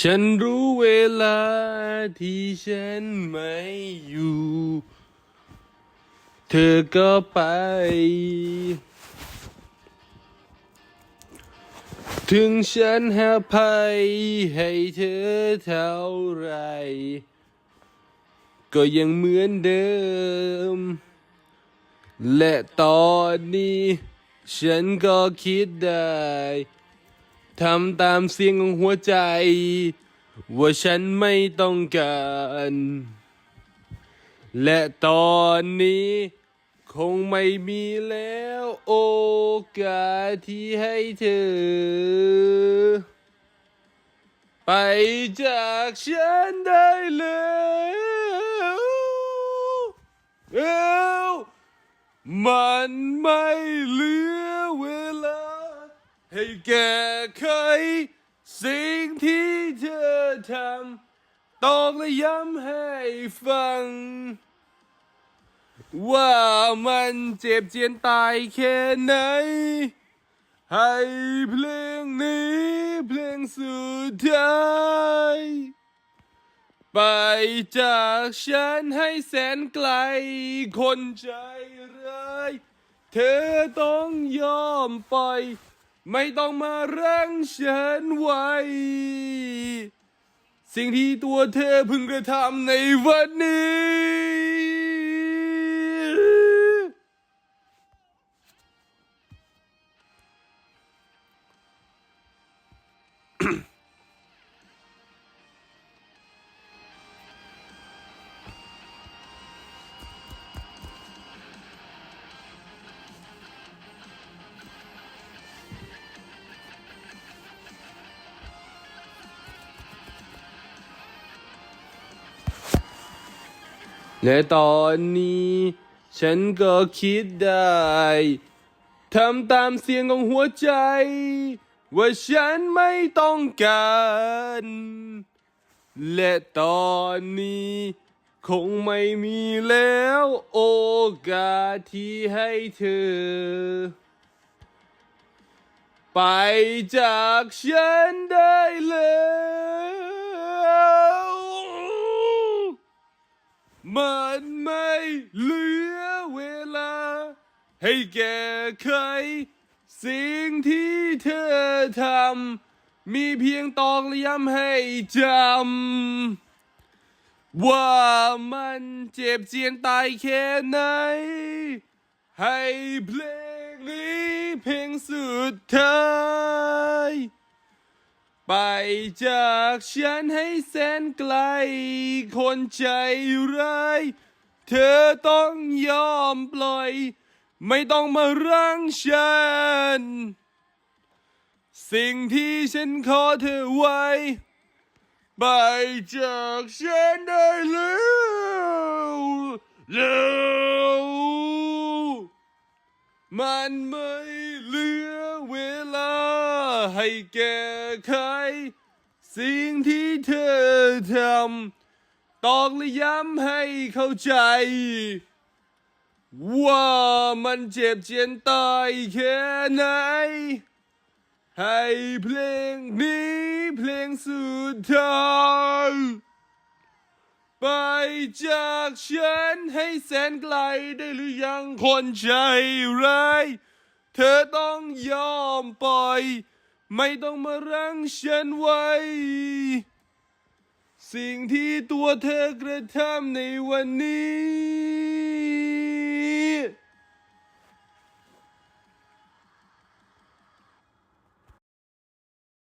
ฉันรู้เวลาที่ฉันไม่อยู่ เธอก็ไป ถึงฉันห้อภัยให้เธอเท่าไร ก็ยังเหมือนเดิม และตอนนี้ ฉันก็คิดได้ ทำตามเสียงของหัวใจ ว่าฉันไม่ต้องการ และตอนนี้คงไม่มีแล้วโอกาสที่ให้เธอ ไปจากฉันได้แล้วเอ้ามันไม่เหลือ ให้แก้ไขสิ่งที่เธอทำต้องและย้ำให้ฟัง ว่ามันเจ็บเจียนตายแค่ไหน ให้เพลงนี้เพลงสุดท้ายไปจากฉันให้แสนไกล คนใจร้าย เธอต้องยอมปล่อย ไม่ต้องมารั้งฉันไว้ สิ่งที่ตัวเธอเพิ่งกระทำในวันนี้ และตอนนี้ ฉันก็คิดได้ทำตามเสียงของหัวใจ ว่าฉันไม่ต้องการ และตอนนี้ คงไม่มีแล้วโอกาสที่ให้เธอ ไปจากฉันได้แล้ว มันไม่เหลือเวลา ให้แก้ไขสิ่งที่เธอทำมีเพียงตอกย้ำให้จำว่ามันเจ็บเจียนตายแค่ไหน ให้เพลงนี้เพลงสุดท้าย ไปจากฉันให้แสนไกล คนใจร้าย เธอต้องยอมปล่อย ไม่ต้องมารั้งฉัน สิ่งที่ฉันขอเธอไว้ ไปจากฉันได้แล้วแล้วมันไม่ ให้แก้ไขสิ่งที่เธอทำตอกและย้ำให้เข้าใจ ว่ามันเจ็บเจียนตายแค่ไหน ให้เพลงนี้เพลงสุดท้ายไปจากฉันให้แสนไกลได้หรือยังคนใจร้ายเธอต้องยอมปล่อย ไม่ต้องมารั้งฉันไว้ สิ่งที่ตัวเธอกระทำในวันนี้